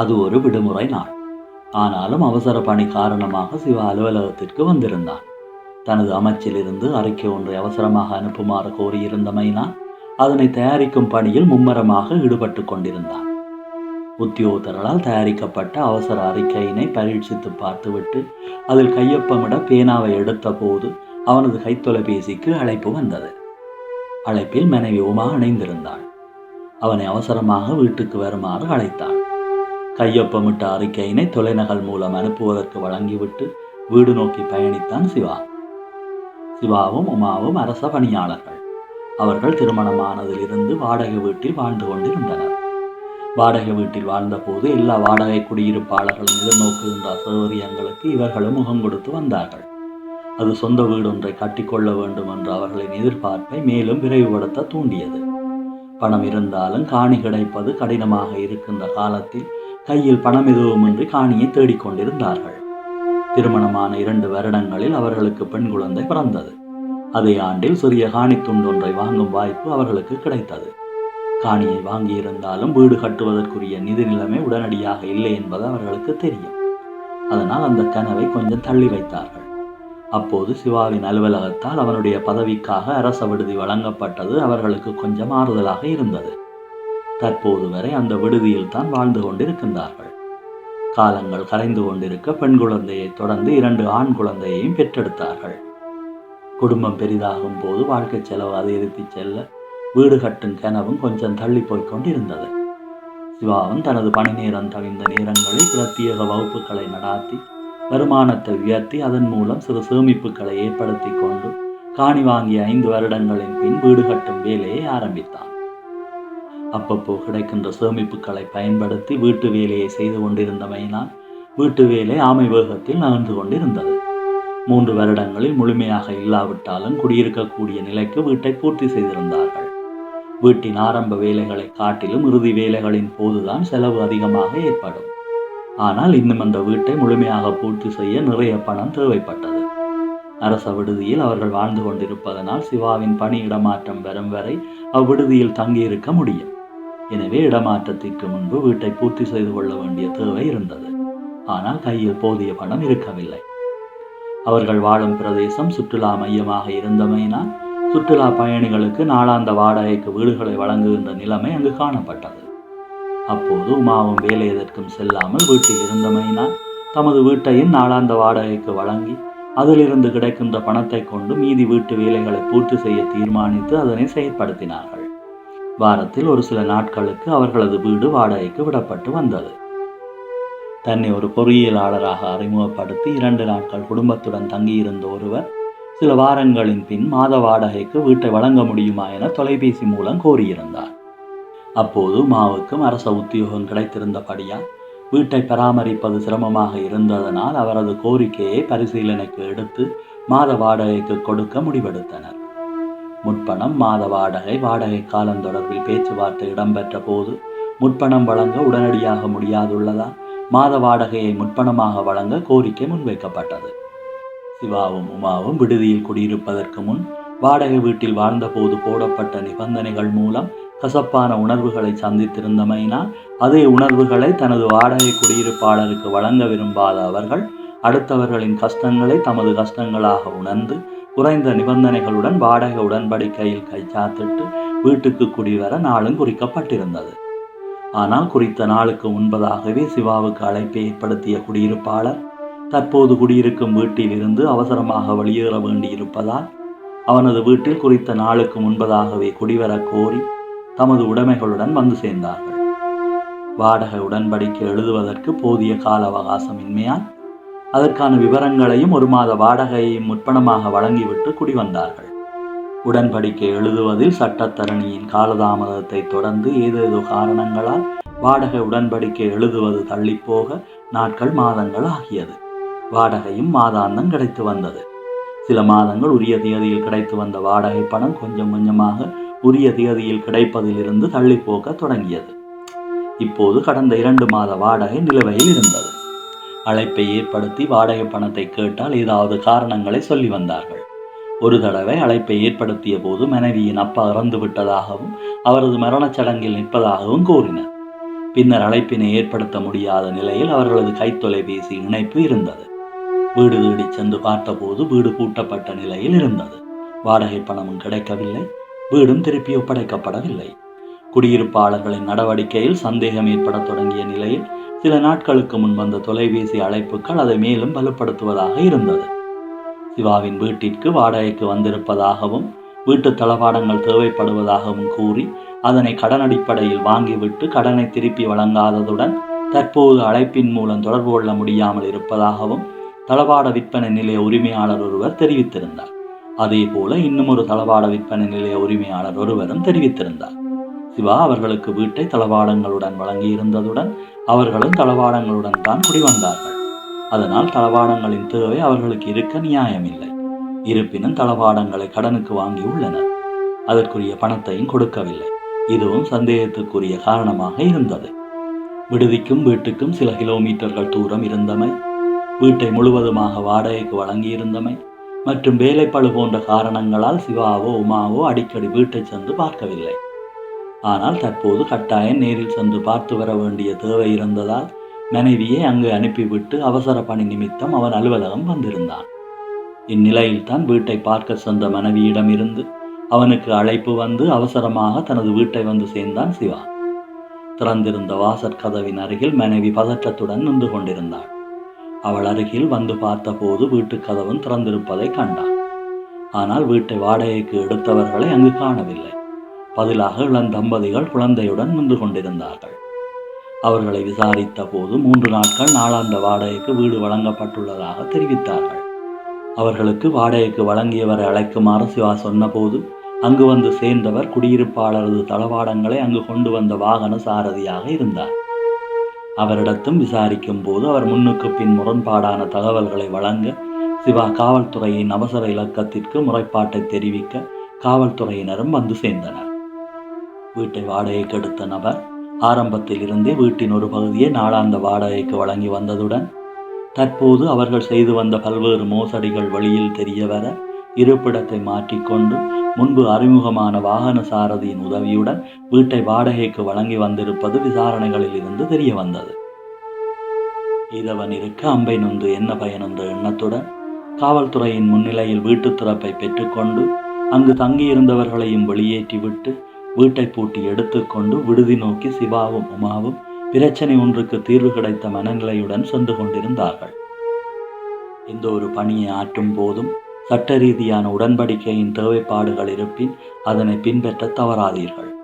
அது ஒரு விடுமுறை நாள். ஆனாலும் அவசர பணி காரணமாக சிவா அலுவலகத்திற்கு வந்திருந்தான். தனது அமைச்சிலிருந்து அறிக்கை ஒன்றை அவசரமாக அனுப்புமாறு கோரியிருந்தமையினால் அதனை தயாரிக்கும் பணியில் மும்மரமாக ஈடுபட்டு கொண்டிருந்தான். உத்தியோகத்தர்களால் தயாரிக்கப்பட்ட அவசர அறிக்கையினை பரீட்சித்து பார்த்துவிட்டு அதில் கையொப்பமிட பேனாவை எடுத்த போது அவனது கைத்தொலைபேசிக்கு அழைப்பு வந்தது. அழைப்பில் மனைவி உமா இணைந்திருந்தாள். அவனை அவசரமாக வீட்டுக்கு வருமாறு அழைத்தாள். கையொப்பமிட்ட அறிக்கையினை தொலைநகல் மூலம் அனுப்புவதற்கு வழங்கிவிட்டு வீடு நோக்கி பயணித்தான் சிவா. சிவாவும் உமாவும் அரச பணியாளர்கள். அவர்கள் திருமணமானதிலிருந்து வாடகை வீட்டில் வாழ்ந்து கொண்டிருந்தனர். வாடகை வீட்டில் வாழ்ந்தபோது எல்லா வாடகை குடியிருப்பாளர்களும் எதிர்நோக்குகின்ற அசௌகரியங்களுக்கு இவர்களும் முகம் கொடுத்து வந்தார்கள். அது சொந்த வீடொன்றை கட்டிக்கொள்ள வேண்டும் என்ற அவர்களின் எதிர்பார்ப்பை மேலும் விரைவுபடுத்த தூண்டியது. பணம் இருந்தாலும் காணி கிடைப்பது கடினமாக இருக்கின்ற காலத்தில் கையில் பணம் எதுவுமின்றி காணியை தேடிக்கொண்டிருந்தார்கள். திருமணமான இரண்டு வருடங்களில் அவர்களுக்கு பெண் குழந்தை பிறந்தது. அதே ஆண்டில் சிறிய காணி துண்டொன்றை வாங்கும் வாய்ப்பு அவர்களுக்கு கிடைத்தது. காணியை வாங்கியிருந்தாலும் வீடு கட்டுவதற்குரிய நிதி நிலைமை உடனடியாக இல்லை என்பது அவர்களுக்கு தெரியும். அதனால் அந்த கனவை கொஞ்சம் தள்ளி வைத்தார்கள். அப்போது சிவாவின் அலுவலகத்தால் அவனுடைய பதவிக்காக அரச விடுதி வழங்கப்பட்டது அவர்களுக்கு கொஞ்சம் ஆறுதலாக இருந்தது. தற்போது வரை அந்த விடுதியில் தான் வாழ்ந்து கொண்டிருக்கின்றார்கள். காலங்கள் கரைந்து கொண்டிருக்க பெண் குழந்தையை தொடர்ந்து இரண்டு ஆண் குழந்தையையும் பெற்றெடுத்தார்கள். குடும்பம் பெரிதாகும் போது வாழ்க்கை செலவு அதிகரித்து செல்ல வீடு கட்டும் கனவும் கொஞ்சம் தள்ளி போய்க் கொண்டிருந்தது. சிவாவும் தனது பணி நேரம் தவிர்ந்த நேரங்களில் பிரத்யேக வகுப்புகளை நடாத்தி வருமானத்தை உயர்த்தி அதன் மூலம் சிறு சேமிப்புகளை ஏற்படுத்தி கொண்டு காணி வாங்கிய ஐந்து வருடங்களின் பின் வீடு கட்டும் வேலையை ஆரம்பித்தான். அப்பப்போ கிடைக்கின்ற சேமிப்புகளை பயன்படுத்தி வீட்டு வேலையை செய்து கொண்டிருந்தமையினால் வீட்டு வேலை ஆமை வேகத்தில் நகர்ந்து கொண்டிருந்தது. மூன்று வருடங்களில் முழுமையாக இல்லாவிட்டாலும் குடியிருக்கக்கூடிய நிலைக்கு வீட்டை பூர்த்தி செய்திருந்தார்கள். வீட்டின் ஆரம்ப வேலைகளை காட்டிலும் இறுதி வேலைகளின் போதுதான் செலவு அதிகமாக ஏற்படும். ஆனால் இன்னும் அந்த வீட்டை முழுமையாக பூர்த்தி செய்ய நிறைய பணம் தேவைப்பட்டது. அரச விடுதியில் அவர்கள் வாழ்ந்து கொண்டிருப்பதனால் சிவாவின் பணி இடமாற்றம் வரும் வரை அவ்விடுதியில் தங்கியிருக்க முடியும். எனவே இடமாற்றத்திற்கு முன்பு வீட்டை பூர்த்தி செய்து கொள்ள வேண்டிய தேவை இருந்தது. ஆனால் கையில் போதிய பணம் இருக்கவில்லை. அவர்கள் வாழும் பிரதேசம் சுற்றுலா மையமாக இருந்தமையினால் சுற்றுலா பயணிகளுக்கு நாளாந்த வாடகைக்கு வீடுகளை வழங்குகின்ற நிலைமை அங்கு காணப்பட்டது. அப்போது உமாவும் வேலை எதற்கும் செல்லாமல் வீட்டில் இருந்தமையினால் தமது வீட்டையும் நாளாந்த வாடகைக்கு வழங்கி அதிலிருந்து கிடைக்கின்ற பணத்தை கொண்டு மீதி வீட்டு வேலைகளை பூர்த்தி செய்ய தீர்மானித்து அதனை செயற்படுத்தினார்கள். வாரத்தில் ஒரு சில நாட்களுக்கு அவர்களது வீடு வாடகைக்கு விடப்பட்டு வந்தது. தன்னை ஒரு பொறியியலாளராக அறிமுகப்படுத்தி இரண்டு நாட்கள் குடும்பத்துடன் தங்கியிருந்த ஒருவர் சில வாரங்களின் பின் மாத வாடகைக்கு வீட்டை வழங்க முடியுமா என தொலைபேசி மூலம் கோரியிருந்தார். அப்போது மாவுக்கும் அரச உத்தியோகம் கிடைத்திருந்தபடியால் வீட்டை பராமரிப்பது சிரமமாக இருந்ததனால் அவரது கோரிக்கையை பரிசீலனைக்கு எடுத்து மாத வாடகைக்கு கொடுக்க முடிவெடுத்தனர். முற்பணம் மாத வாடகை வாடகை காலம் தொடர்பில் பேச்சுவார்த்தை இடம்பெற்ற போது முற்பணம் வழங்க உடனடியாக முடியாதுள்ளதால் மாத வாடகையை முற்பணமாக வழங்க கோரிக்கை முன்வைக்கப்பட்டது. சிவாவும் உமாவும் விடுதியில் குடியிருப்பதற்கு முன் வாடகை வீட்டில் வாழ்ந்தபோது போடப்பட்ட நிபந்தனைகள் மூலம் கசப்பான உணர்வுகளை சந்தித்திருந்தமையினால் அதே உணர்வுகளை தனது வாடகை குடியிருப்பாளருக்கு வழங்க விரும்பாத அவர்கள் அடுத்தவர்களின் கஷ்டங்களை தமது கஷ்டங்களாக உணர்ந்து குறைந்த நிபந்தனைகளுடன் வாடகை உடன்படிக்கையில் கைச்சாத்திட்டு வீட்டுக்கு குடிவர நாளும் குறிக்கப்பட்டிருந்தது. ஆனால் குறித்த நாளுக்கு முன்பதாகவே சிவாவுக்கு அழைப்பை ஏற்படுத்திய குடியிருப்பாளர் தற்போது குடியிருக்கும் வீட்டில் இருந்து அவசரமாக வெளியேற வேண்டியிருப்பதால் அவனது வீட்டில் குறித்த நாளுக்கு முன்பதாகவே குடிவரக் கோரி தமது உடைமைகளுடன் வந்து சேர்ந்தார்கள். வாடகை உடன்படிக்கை எழுதுவதற்கு போதிய கால அவகாசமின்மையால் அதற்கான விவரங்களையும் ஒரு மாத வாடகையையும் முற்பணமாக வழங்கிவிட்டு குடிவந்தார்கள். உடன்படிக்கை எழுதுவதில் சட்டத்தரணியின் காலதாமதத்தை தொடர்ந்து ஏதேதோ காரணங்களால் வாடகை உடன்படிக்கை எழுதுவது தள்ளிப்போக நாட்கள் மாதங்கள் ஆகியது. வாடகையும் மாதாந்தம் கிடைத்து வந்தது. சில மாதங்கள் உரிய தேதியில் கிடைத்து வந்த வாடகை பணம் கொஞ்சம் கொஞ்சமாக உரிய தேதியில் கிடைப்பதிலிருந்து தள்ளிப்போக்க தொடங்கியது. இப்போது கடந்த இரண்டு மாத வாடகை நிலுவையில் இருந்தது. அழைப்பை ஏற்படுத்தி வாடகை பணத்தை கேட்டால் ஏதாவது காரணங்களை சொல்லி வந்தார்கள். ஒரு தடவை அழைப்பை ஏற்படுத்திய போது மனைவியின் அப்பா இறந்து விட்டதாகவும் அவரது மரணச் சடங்கில் நிற்பதாகவும் கூறினர். பின்னர் அழைப்பினை ஏற்படுத்த முடியாத நிலையில் அவர்களது கைத்தொலைபேசி இணைப்பு இருந்தது. வீடு தேடி சென்று பார்த்தபோது வீடு பூட்டப்பட்ட நிலையில் இருந்தது. வாடகை பணமும் கிடைக்கவில்லை வீடும் திருப்பி ஒப்படைக்கப்படவில்லை. குடியிருப்பாளர்களின் நடவடிக்கையில் சந்தேகம் ஏற்படத் தொடங்கிய நிலையில் சில நாட்களுக்கு முன் வந்த தொலைபேசி அழைப்புகள் அதை மேலும் வலுப்படுத்துவதாக இருந்தது. சிவாவின் வீட்டிற்கு வாடகைக்கு வந்திருப்பதாகவும் வீட்டு தளபாடங்கள் தேவைப்படுவதாகவும் கூறி அதனை கடன் அடிப்படையில் வாங்கிவிட்டு கடனை திருப்பி வழங்காததுடன் தற்போது அழைப்பின் மூலம் தொடர்பு கொள்ள முடியாமல் இருப்பதாகவும் தளபாட விற்பனை நிலைய உரிமையாளர் ஒருவர் தெரிவித்திருந்தார். அதேபோல இன்னுமொரு இன்னும் ஒரு தளபாட விற்பனை நிலைய உரிமையாளர் ஒருவரும் தெரிவித்திருந்தார். சிவா அவர்களுக்கு வீட்டை தளவாடங்களுடன் வழங்கியிருந்ததுடன் அவர்களும் தளவாடங்களுடன் தான் குடிவந்தார்கள். அதனால் தளவாடங்களின் தேவை அவர்களுக்கு இருக்க நியாயமில்லை. இருப்பினும் தளவாடங்களை கடனுக்கு வாங்கி உள்ளனர். அதற்குரிய பணத்தையும் கொடுக்கவில்லை. இதுவும் சந்தேகத்துக்குரிய காரணமாக இருந்தது. விடுதிக்கும் வீட்டுக்கும் சில கிலோமீட்டர்கள் தூரம் இருந்தமை வீட்டை முழுவதுமாக வாடகைக்கு வழங்கியிருந்தமை மற்றும் வேலைப்பழு போன்ற காரணங்களால் சிவாவோ உமாவோ அடிக்கடி வீட்டை சென்று பார்க்கவில்லை. ஆனால் தற்போது கட்டாயம் நேரில் சென்று பார்த்து வர வேண்டிய தேவை இருந்ததால் மனைவியை அங்கு அனுப்பிவிட்டு அவசர பணி நிமித்தம் அவன் அலுவலகம் வந்திருந்தான். இந்நிலையில்தான் வீட்டை பார்க்க சென்ற மனைவியிடமிருந்து அவனுக்கு அழைப்பு வந்து அவசரமாக தனது வீட்டை வந்து சேர்ந்தான் சிவா. திறந்திருந்த வாசற் கதவின் அருகில் மனைவி பதற்றத்துடன் நின்று கொண்டிருந்தாள். அவள் அருகில் வந்து பார்த்தபோது வீட்டுக் கதவும் திறந்திருப்பதை கண்டான் ஆனால் வீட்டை வாடகைக்கு எடுத்தவர்களை அங்கு காணவில்லை. பதிலாக இளந்தம்பதிகள் குழந்தையுடன் நின்று கொண்டிருந்தார்கள். அவர்களை விசாரித்த போது மூன்று நாட்கள் நாளாந்த வாடகைக்கு வீடு வழங்கப்பட்டுள்ளதாக தெரிவித்தார்கள். அவர்களுக்கு வாடகைக்கு வழங்கியவரை அழைக்குமாறு சிவா சொன்னபோது அங்கு வந்து சேர்ந்தவர் குடியிருப்பாளரது தளவாடங்களை அங்கு கொண்டு வந்த வாகன சாரதியாக இருந்தார். அவரிடத்தும் விசாரிக்கும் போது அவர் முன்னுக்கு பின் முரண்பாடான தகவல்களை வழங்க சிவா காவல்துறையின் அவசர இலக்கத்திற்கு முறைப்பாட்டை தெரிவிக்க காவல்துறையினரும் வந்து சேர்ந்தனர். வீட்டை வாடகைக்கு எடுத்த நபர் ஆரம்பத்தில் இருந்தே வீட்டின் ஒரு பகுதியை நாளாந்த வாடகைக்கு வழங்கி வந்ததுடன் தற்போது அவர்கள் செய்து வந்த பல்வேறு மோசடிகள் வழியில் தெரிய வர இருப்பிடத்தை மாற்றிக்கொண்டு முன்பு அறிமுகமான வாகன சாரதியின் உதவியுடன் வீட்டை வாடகைக்கு வழங்கி வந்திருப்பது விசாரணைகளில் இருந்து தெரிய வந்தது. இதவன் இருக்க அம்பை நொந்து என்ன பயன் என்ற எண்ணத்துடன் காவல்துறையின் முன்னிலையில் வீட்டு திறப்பை பெற்றுக்கொண்டு அங்கு தங்கியிருந்தவர்களையும் வெளியேற்றிவிட்டு வீட்டை பூட்டி எடுத்துக்கொண்டு விடுதி நோக்கி சிவாவும் உமாவும் பிரச்சனை ஒன்றுக்கு தீர்வு கிடைத்த மனநிலையுடன் சென்று கொண்டிருந்தார்கள். இந்த ஒரு பணியை ஆற்றும் போதும் சட்ட ரீதியான உடன்படிக்கையின் தேவைப்பாடுகள் இருப்பின் அதனை பின்பற்ற தவறாதீர்கள்.